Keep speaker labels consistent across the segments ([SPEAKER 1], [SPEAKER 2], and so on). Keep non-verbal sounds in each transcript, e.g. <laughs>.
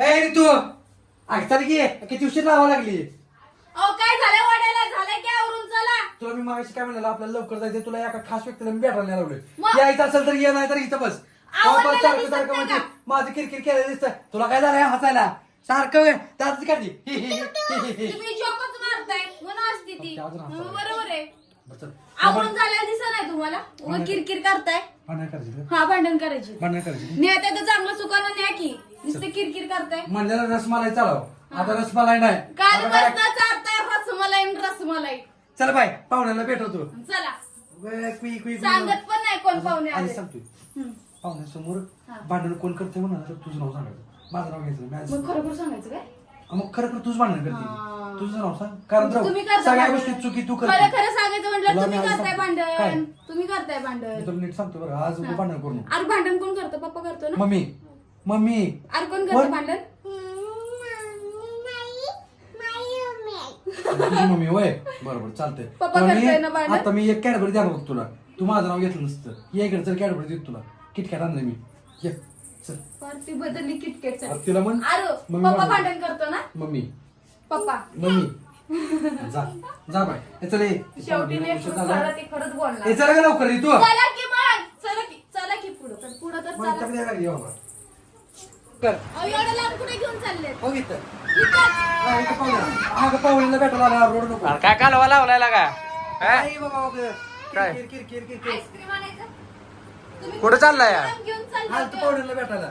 [SPEAKER 1] ए ऋतू अग चल की किती उशीर लावा लागली?
[SPEAKER 2] अहो काय झालं वाड्याला? झालंय की आवरून चला.
[SPEAKER 1] तुला मी मागाशी काय म्हणाला आपल्याला लवकर जायचं तुला एका खास व्यक्तीला मी भेटायला लावलोय.
[SPEAKER 2] मग?
[SPEAKER 1] यायचं असेल तर ये नाही तर इथं बस.
[SPEAKER 2] आवडलेलं
[SPEAKER 1] बाबा, सारखं
[SPEAKER 2] दिसत
[SPEAKER 1] सारखं
[SPEAKER 2] नाही
[SPEAKER 1] म्हणजे
[SPEAKER 2] का?
[SPEAKER 1] माझं किरकिर केलं दिसतं तुला काय झालंय हसायला? सारखं वेळ त्याच काढली. <laughs>
[SPEAKER 2] तुम्ही जोकच मारताय. म्हणून असते ती.
[SPEAKER 1] ओके, अजून हसायला.
[SPEAKER 2] बरोबर आहे.
[SPEAKER 1] बरं.
[SPEAKER 2] आवरून झालेलं दिसत नाही तुम्हाला? उगा किरकिर करताय.
[SPEAKER 1] भांडण करायची का?
[SPEAKER 2] हा भांडण करायची.
[SPEAKER 1] भांडण करायची
[SPEAKER 2] न्या तर चांगलं न्या की. नुसतं किरकिर करताय.
[SPEAKER 1] म्हणलेला रसमलाई चालव. आता रसमलाई नाही.
[SPEAKER 2] काल
[SPEAKER 1] आता काय-
[SPEAKER 2] बसता चारताय रसमलाई रसमलाई.
[SPEAKER 1] चल बाय पाहुण्याला भेटवतो.
[SPEAKER 2] चला.
[SPEAKER 1] वे, कुई, कुई, कुई.
[SPEAKER 2] सांगत पण नाही कोण पाहुणे आले.
[SPEAKER 1] सांगतोय. पाहुण्यासमोर
[SPEAKER 2] हा.
[SPEAKER 1] भांडण कोण करते म्हणा तर तुझं नाव सांगायचं. माझं नाव घ्यायचं
[SPEAKER 2] मग खरोखर सांगायचं काय?
[SPEAKER 1] मग खरं खरं तूच भांडण. करते तुझं नाव सांग कारण राव,
[SPEAKER 2] तुम्ही करता
[SPEAKER 1] सगळ्या
[SPEAKER 2] भांडण.
[SPEAKER 1] गोष्टी चुकी तू
[SPEAKER 2] खरं
[SPEAKER 1] करते
[SPEAKER 2] खरं सांगायचं
[SPEAKER 1] तुला
[SPEAKER 2] म्हटलं
[SPEAKER 1] मी
[SPEAKER 2] तुम्ही
[SPEAKER 1] आज
[SPEAKER 2] करताय
[SPEAKER 1] सांगतो. काय?
[SPEAKER 2] भांडण तुम्ही करताय
[SPEAKER 1] मी
[SPEAKER 2] भांडण
[SPEAKER 1] तुला नीट सांगतो बरं आज
[SPEAKER 2] हा.
[SPEAKER 1] भांडण करू नको.
[SPEAKER 2] अरे भांडण कोण करतं पप्पा करतो ना
[SPEAKER 1] मम्मी मम्मी
[SPEAKER 2] अरे कोण? करतं भांडण
[SPEAKER 1] तुझी मम्मी होय बरोबर चालतंय
[SPEAKER 2] पप्पा
[SPEAKER 1] तर मी-
[SPEAKER 2] करतोय ना भांडण?
[SPEAKER 1] आता मी एक कॅडबरी द्या बघ तुला तू माझं नाव घेतलं नसतं ये इकडे चल कॅडबरी देत तुला किटकॅट आणलं मी ये
[SPEAKER 2] ती बदलली किटकेट.
[SPEAKER 1] आता तिला म्हण.
[SPEAKER 2] अरे
[SPEAKER 1] मम्मी
[SPEAKER 2] पप्पा
[SPEAKER 1] भांडण.
[SPEAKER 2] भांडण करतो ना?
[SPEAKER 1] मम्मी.
[SPEAKER 2] पप्पा.
[SPEAKER 1] मम्मी. जा. जा बाय. हे चल ये.
[SPEAKER 2] शेवटी लेकरू
[SPEAKER 1] झाला.
[SPEAKER 2] झालं ते खरंच बोलणार.
[SPEAKER 1] हे चला का लवकर ये तू.
[SPEAKER 2] चला की मग चला की चला की पुढं. तर पुढं तर
[SPEAKER 1] मग
[SPEAKER 2] चला
[SPEAKER 1] इकडे लागली बाबा. कर.
[SPEAKER 2] अहो, एवढं लांब कुठे घेऊन चालले
[SPEAKER 1] हो इथं. हा, इथं पाहुण्या अगं पाहुण्याला भेटायला आला. रोड नको.
[SPEAKER 3] अरे काय कालवा लावलाय का
[SPEAKER 1] नाही बाबा बाबा.
[SPEAKER 3] काय?
[SPEAKER 1] किर, किर, किर, किर, किर.
[SPEAKER 2] आईस्क्रीम आणायचं? तुम्ही
[SPEAKER 3] कुठं चाललाय.
[SPEAKER 1] पाहुण्याला भेटायला.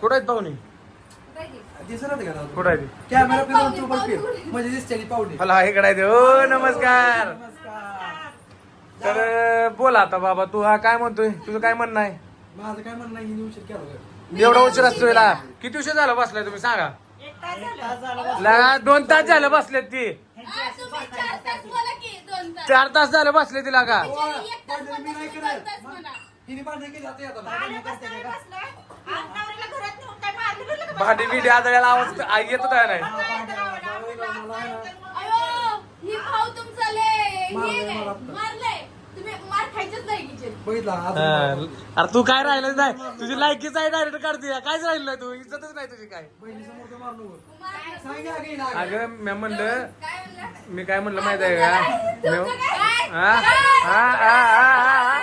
[SPEAKER 3] कुठं आहेत पाहुणे?
[SPEAKER 2] काय ते?
[SPEAKER 1] दिसत राहते का
[SPEAKER 3] कुठं आहे ती?
[SPEAKER 1] कॅमेरा
[SPEAKER 2] पाहुणे,
[SPEAKER 1] फिरवून तू पण फिर
[SPEAKER 2] पाहुणे.
[SPEAKER 1] म्हणजे दिसते ती पाहुणे.
[SPEAKER 3] मला इकडे आहे ते. ओ नमस्कार. तर बोल आता बाबा तू हा काय म्हणतोय? तुझं काय म्हणणं आहे?
[SPEAKER 1] माझं काय म्हणणं आहे, हिने उशीर केला होता.
[SPEAKER 3] एवढा उशीर असतोय ला किती उशीर झालं बसलाय तुम्ही? सांगा. ला, दोन तास झालं बसलेत ती.
[SPEAKER 2] हा, चार तास बोला की दोन तास.
[SPEAKER 3] चार तास झालं बसले तिला का?
[SPEAKER 2] एक तास
[SPEAKER 1] भांडण मी
[SPEAKER 2] म्हणता
[SPEAKER 1] नाही
[SPEAKER 2] तुम्ही
[SPEAKER 1] करत.
[SPEAKER 2] दोन तास म्हणा.
[SPEAKER 1] हिने भांडण केली आता येतात. भांडण करते का?
[SPEAKER 3] भांडी बिडी आदळ्याला आवाज आ- येतो काय नाही
[SPEAKER 2] अयो ही भाऊ तुमचा लय हे
[SPEAKER 1] मारलंय
[SPEAKER 2] नाही.
[SPEAKER 1] मला आता.
[SPEAKER 2] मारलंय तुम्ही मार खायचंच नाही किचन
[SPEAKER 1] बघितला आज
[SPEAKER 3] हा. अरे तू काय राहिलं नाही तुझी लायकीच आहे डायरेक्ट काढते कायच राहिलं नाही तू इज्जतच नाही तुझी काय
[SPEAKER 1] बहिणीसमोर तर मारू नको.
[SPEAKER 2] मार-
[SPEAKER 1] सांग की अगं
[SPEAKER 3] मी म्हणलं
[SPEAKER 2] काय म्हणलं
[SPEAKER 3] मी काय म्हणलं माहीत आहे का मी-? हा? हा, हा, हा, हा.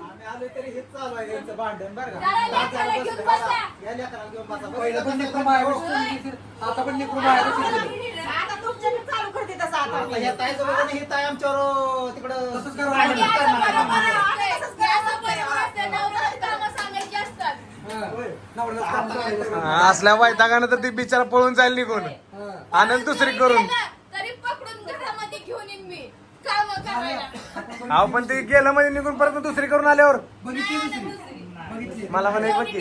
[SPEAKER 4] आम्ही आलो तरी हेच चालू आहे यांचं भांडण बरं का
[SPEAKER 2] जरा लेकराला घेऊन बसा.
[SPEAKER 4] या लेकराला घेऊन बसा
[SPEAKER 1] पहिलं पण लेकरं मायापाशी दिसतील, आता पण लेकरं मायापाशी दिसतील.
[SPEAKER 4] आता तुमच्याकडे चालू करते तसं आता ह्या ताईचं बघा आणि ही ताई आमच्यावर तिकडं
[SPEAKER 1] तसंच करावं
[SPEAKER 4] भांडण
[SPEAKER 1] लागेल.
[SPEAKER 2] असं
[SPEAKER 4] करणार
[SPEAKER 2] बरोबर
[SPEAKER 4] आहे.
[SPEAKER 2] असतंय. असं बरोबर असतंय. नवऱ्याला कामं सांगायची असतात
[SPEAKER 1] हा. नवऱ्याला काम करायचं.
[SPEAKER 3] हा, असल्या वैतागानं तर ती बिचारा पळून जाईल निघून
[SPEAKER 1] हा.
[SPEAKER 3] आनंद दुसरी करून
[SPEAKER 2] गेलं तरी पकडून घरामध्ये घेऊन येईन मी काम करायला
[SPEAKER 3] अहो पण ते गेलं म्हणजे निघून परत दुसरी करून आल्यावर.
[SPEAKER 1] बघितली दुसरी बघितली
[SPEAKER 3] मला
[SPEAKER 2] नाही. तेवढी-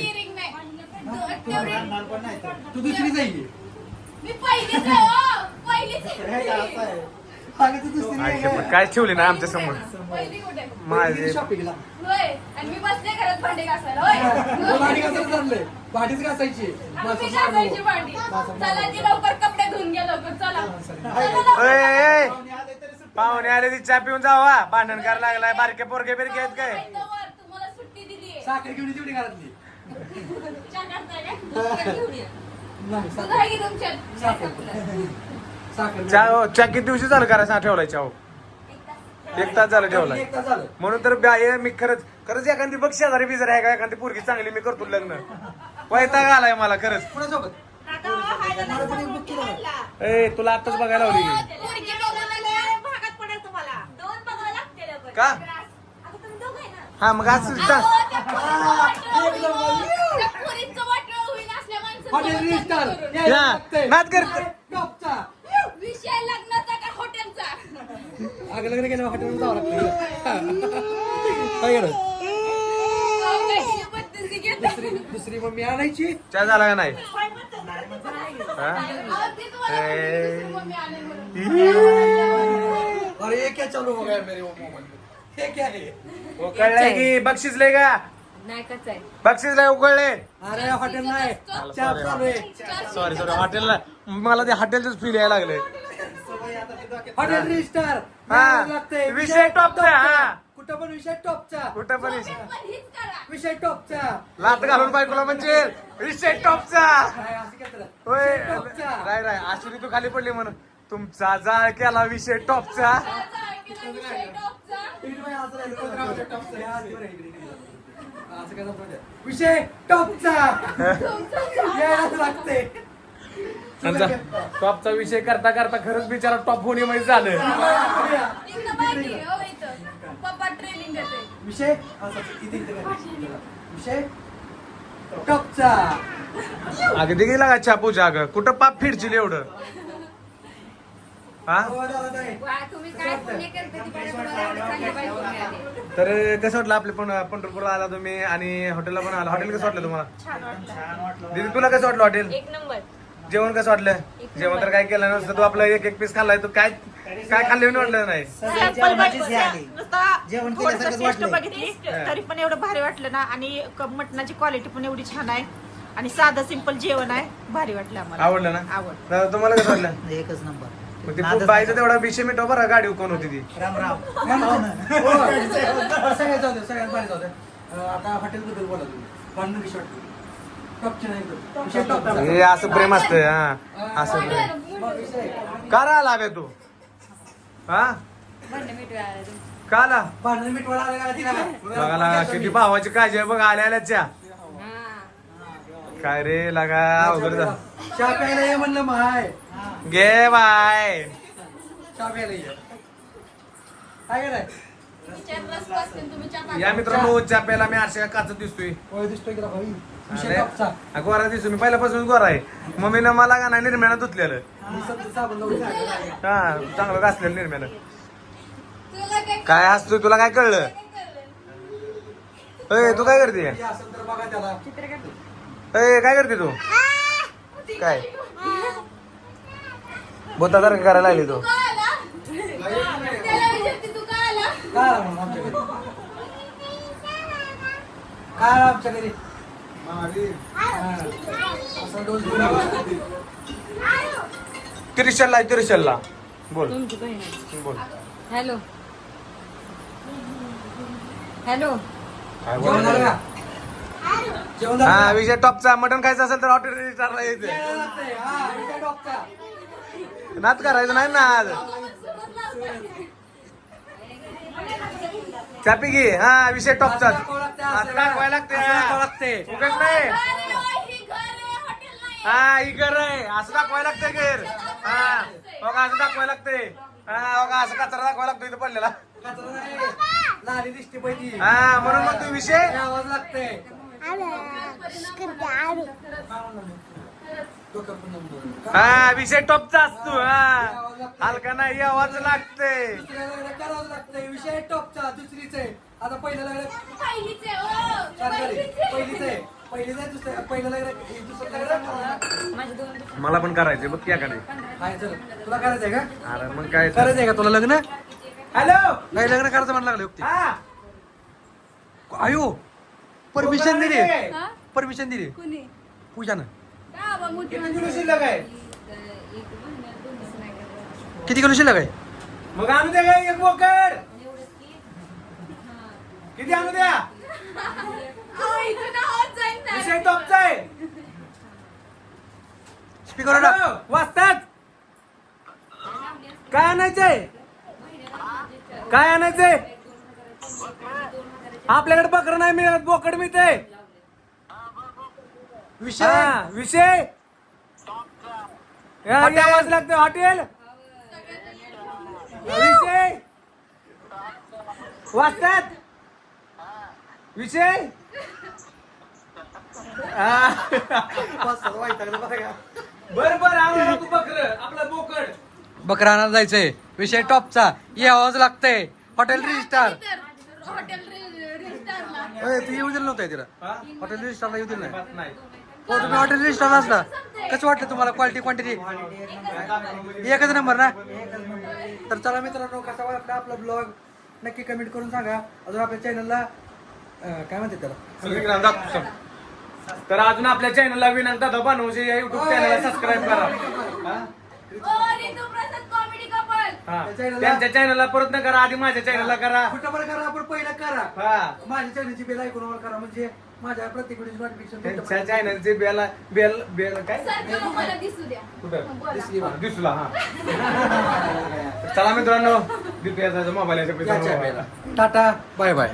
[SPEAKER 4] पण तर.
[SPEAKER 1] तू दुसरी जाईल.
[SPEAKER 2] मी पहिलीच आहे हो. पहिलीच आहे.
[SPEAKER 4] हे
[SPEAKER 2] मी.
[SPEAKER 4] काय
[SPEAKER 1] तू दुसरी
[SPEAKER 3] ठेवली ना आमच्यासमोर?
[SPEAKER 2] पहिली कुठे?
[SPEAKER 3] माझे.
[SPEAKER 1] शॉपिंगला
[SPEAKER 2] होय. आणि मी बसले घरात भांडे घासायला होय.
[SPEAKER 1] भांडी घासायला चाललंय. भांडीच घासायची.
[SPEAKER 2] आम्ही घासायची भांडी. चला ती लवकर कपडे धुवून घ्या लवकर. चला. चला.
[SPEAKER 3] ओय,
[SPEAKER 2] लवकर.
[SPEAKER 3] ओय, ओय.
[SPEAKER 4] पाहुणे आले
[SPEAKER 3] ती चहा पिऊन जावा. भांडण करायला लागलाय. बारके पोरगे बिरके आहेत काय?
[SPEAKER 2] तुम्हाला सुट्टी दिली
[SPEAKER 1] साखर घेऊन तेवढी घरातली. <laughs> नाही साखर? साखर.
[SPEAKER 3] चहा हो, चहा किती दिवशी झालं करायचं ठेवलाय चहा हो? एक तास. झालं ठेवलाय.
[SPEAKER 1] एक तास झालं.
[SPEAKER 3] म्हणून तर ब्या- हे मी खरंच खरंच एखादी बघ शेजारी बिजारी आहे का? एखादी पोरगी चांगली मी करतो लग्न. वैताग आलाय मला खरंच.
[SPEAKER 1] कोणासोबत? मला पण एक बुक केलं ना.
[SPEAKER 3] ए तुला आताच बघायला लावली
[SPEAKER 2] लग्न.
[SPEAKER 3] नाद करत.
[SPEAKER 2] विषय लग्नाचा का हॉटेलचा
[SPEAKER 1] लग्न केलं जावं लागतं. काय
[SPEAKER 2] ही पद्धती घेता?
[SPEAKER 1] दुसरी दुसरी मम्मी आणायची?
[SPEAKER 3] चहा झाला का नाही? हा? ए.
[SPEAKER 1] अरे ये क्या चालू हो गया मेरे वो मोबाइल में हे क्या है?
[SPEAKER 3] उकळलंय की बक्षीस लय का?
[SPEAKER 2] नाही कच आहे?
[SPEAKER 3] बक्षीस लय उकळले.
[SPEAKER 1] अरे हॉटेल नाही. चहा चालू आहे.
[SPEAKER 3] सॉरी सॉरी हॉटेलला मला ते हॉटेलच फील यायला लागले.
[SPEAKER 1] हॉटेल रिस्टार
[SPEAKER 3] हा. विषय टॉपचा हा.
[SPEAKER 1] कुठं पण विषय टॉपचा.
[SPEAKER 3] कुठं पण
[SPEAKER 2] करा.
[SPEAKER 1] विषय टॉपचा.
[SPEAKER 3] लात घालून बायकोला म्हणजे विषय टॉपचा? होय.
[SPEAKER 1] विषय.
[SPEAKER 3] राय राय अश्विनी तू खाली पडली म्हणून. तुमचा जाळ विषय
[SPEAKER 2] केला विषय टॉपचा.
[SPEAKER 1] विषय टॉपचा.
[SPEAKER 2] तुमचं
[SPEAKER 1] यायलाच लागते
[SPEAKER 3] टॉपचा विषय करता करता खरंच बिचारा टॉप होणे म्हणजे झालं.
[SPEAKER 2] हो
[SPEAKER 1] विषय? विषय टॉपचा.
[SPEAKER 3] अगदी गेला का छापूच्या अगं? कुठं पाप फिरशील एवढं? हा. तर कसं वाटलं आपले पण पंढरपूरला आला तुम्ही आणि हॉटेलला पण आला? हॉटेल कसं वाटलं तुम्हाला?
[SPEAKER 5] छान वाटलं.
[SPEAKER 4] छान वाटलं
[SPEAKER 3] दीदी तुला कसं वाटलं हॉटेल
[SPEAKER 5] एक नंबर.
[SPEAKER 3] जेवण कसं वाटलं? जेवण तर काय केलं नसतं तू आपलं एक एक पीस खाल्लाय तू काय काय खाल्ले वाटलं नाही?
[SPEAKER 4] हे जेवण
[SPEAKER 6] तरी पण एवढं भारी वाटलं ना आणि मटणाची क्वालिटी पण एवढी छान आहे. आणि साधं सिंपल जेवण आहे. भारी वाटलं आम्हाला.
[SPEAKER 3] आवडलं ना?
[SPEAKER 6] आवडलं.
[SPEAKER 3] तुम्हाला कसं वाटलं?
[SPEAKER 4] एकच नंबर.
[SPEAKER 3] मग ते बाईचं तेवढा विषय मिटव बरं गाडी कोण होती ती.
[SPEAKER 4] राम राम.
[SPEAKER 1] हो, सगळ्यात जाऊ दे सगळ्यात भारी जाऊ दे. अं, आता हॉटेल बद्दल बोला तुम्ही. टॉपची नाही. विषय टॉपचा.
[SPEAKER 3] हे असं प्रेम असतं हा. असं प्रेम.
[SPEAKER 1] मग विषय
[SPEAKER 3] का राहिला बे तू? हा? का आला?
[SPEAKER 1] भांडण मिटवायला आलं का तिला?
[SPEAKER 3] बघाला किती भावाची काळजी आहे बघ आल्या आल्याच्या काय रे लगा अवघड झालं.
[SPEAKER 1] चहा प्यायला ये म्हणलं माय
[SPEAKER 3] घे बाय.
[SPEAKER 1] ये
[SPEAKER 3] मित्रांनो चहा प्यायला मी आरशा काच दिसतोय. अरे, गोरा दिसतो मी पहिल्यापासून गोरा आहे. मम्मीनं मला का नाही निर्म्यानं धुतलेलं. हा चांगलं घासलेलं निर्म्यानं.
[SPEAKER 2] तुला काय
[SPEAKER 3] हसतोय तुला काय कळलं? अय तू काय करते? अय काय करते तू? काय? बोता तर करायला लागली तू
[SPEAKER 2] आला? तू का आला?
[SPEAKER 1] काय आला म्हणून आमच्या घरी काय आला आमच्या घरी हा. असा डोस घेऊन आला.
[SPEAKER 3] तिरिशलला आहे तिरिशलला बोल बोल
[SPEAKER 2] हॅलो हॅलो
[SPEAKER 3] काय
[SPEAKER 1] जेवण झालं
[SPEAKER 3] बोल
[SPEAKER 1] का? जेवण झालं
[SPEAKER 3] हा
[SPEAKER 1] का?
[SPEAKER 3] विजय टॉपचा मटन खायचं असेल तर हॉटेल रजिस्टरला यायचं.
[SPEAKER 1] हा.
[SPEAKER 3] नाद करायचं नाही नाद चापी घे. हा विषय टॉपचा
[SPEAKER 1] असं
[SPEAKER 3] दाखवायला लागते. उगाच नाही
[SPEAKER 2] ही घर आहे, हॉटेल नाही.
[SPEAKER 3] हा ही घर आहे. असं दाखवायला लागतंय घर. हा. बघा असं दाखवायला लागतंय. हा बघा असं कचरा दाखवायला लागतो इथं पडलेला.
[SPEAKER 1] कचरा नाही. लाली दिसते पाहिजे
[SPEAKER 3] हा म्हणून मग तू विषय.
[SPEAKER 1] आवाज लागतंय. नंबर.
[SPEAKER 3] हा विषय टॉपचा असतो हा. हलका नाही आवाज लागते.
[SPEAKER 1] दुसऱ्या लागलं करावं लागतंय विषय टॉपचा दुसरीच. आहे आता पहिलं.
[SPEAKER 2] पहिलीच आहे. पहिलीच. आहे
[SPEAKER 1] दुसरं हे दुसरं.
[SPEAKER 3] मला पण करायचे बघ या कडे
[SPEAKER 1] हाय चल. तुला करायचंय का?
[SPEAKER 3] अरे मग काय
[SPEAKER 1] करायचंय का तुला लग्न?
[SPEAKER 3] हॅलो!
[SPEAKER 1] नाही लग्न करायचं म्हणायला लागले युक्ती
[SPEAKER 3] हा.
[SPEAKER 1] आयो परमिशन दिली.
[SPEAKER 2] हा?
[SPEAKER 1] परमिशन दिली.
[SPEAKER 2] कुणी?
[SPEAKER 1] पूजानं.
[SPEAKER 2] का बा, मोठी
[SPEAKER 3] किती. किलो शिल्लक आहे.
[SPEAKER 1] किती किलो शिल्लक
[SPEAKER 3] मग आणू द्या काय एक बोकड. किती आणू द्या. विषय टॉपचा आहे
[SPEAKER 1] स्पीकर
[SPEAKER 3] हॅलो, वाजतात काय आणायचंय? काय आणायचंय? आपल्याकडे बकरं नाही मिळत बोकड मिळते
[SPEAKER 1] विषय
[SPEAKER 3] विषय. हॉटेल? आवाज लागते हॉटेल? विषय. वाजतात? विषय? हा. बर बर तू बकर. आपलं बोकड.
[SPEAKER 1] बकराना जायचंय. विषय टॉपचा. यावंच लागतंय. हॉटेल रजिस्टार
[SPEAKER 2] हॉटेल रे- रेस्टॉरंटला.
[SPEAKER 1] तू येऊ दिलं नव्हतं तिला? हॉटेल रजिस्टारला येऊ दिलं नाही.
[SPEAKER 3] नाही.
[SPEAKER 1] हो तुम्ही हॉटेल रजिस्टारला असला कसं वाटलं तुम्हाला क्वालिटी क्वांटिटी एकच नंबर ना? तर चला मित्रांनो कसा वाटला आपला ब्लॉग नक्की कमेंट करून सांगा. अजून आपल्या चॅनलला काय म्हणते त्याला.
[SPEAKER 3] तर अजून आपल्या चॅनलला विनंती दादा बनवूचे या युट्यूब चॅनलला सबस्क्राईब करा. हा?
[SPEAKER 1] channel ला-
[SPEAKER 3] त्यांच्या चॅनलला परत न करा आधी माझ्या चॅनलला करा.
[SPEAKER 1] कुठं पण करा आपण पहिलं करा.
[SPEAKER 3] हा.
[SPEAKER 1] माझ्या चॅनलची बेल ऐकून करा म्हणजे माझ्या प्रत्येक
[SPEAKER 3] त्यांच्या
[SPEAKER 1] नोटिफिकेशन
[SPEAKER 3] चॅनलचे बेल बेल बेल काय?
[SPEAKER 2] मला दिसू द्या.
[SPEAKER 3] कुठं?
[SPEAKER 1] दिसली बा.
[SPEAKER 3] हा, दिसला हा. चला मित्रांनो दीपिकाचा मोबाईल याच्या
[SPEAKER 1] टाटा बाय बाय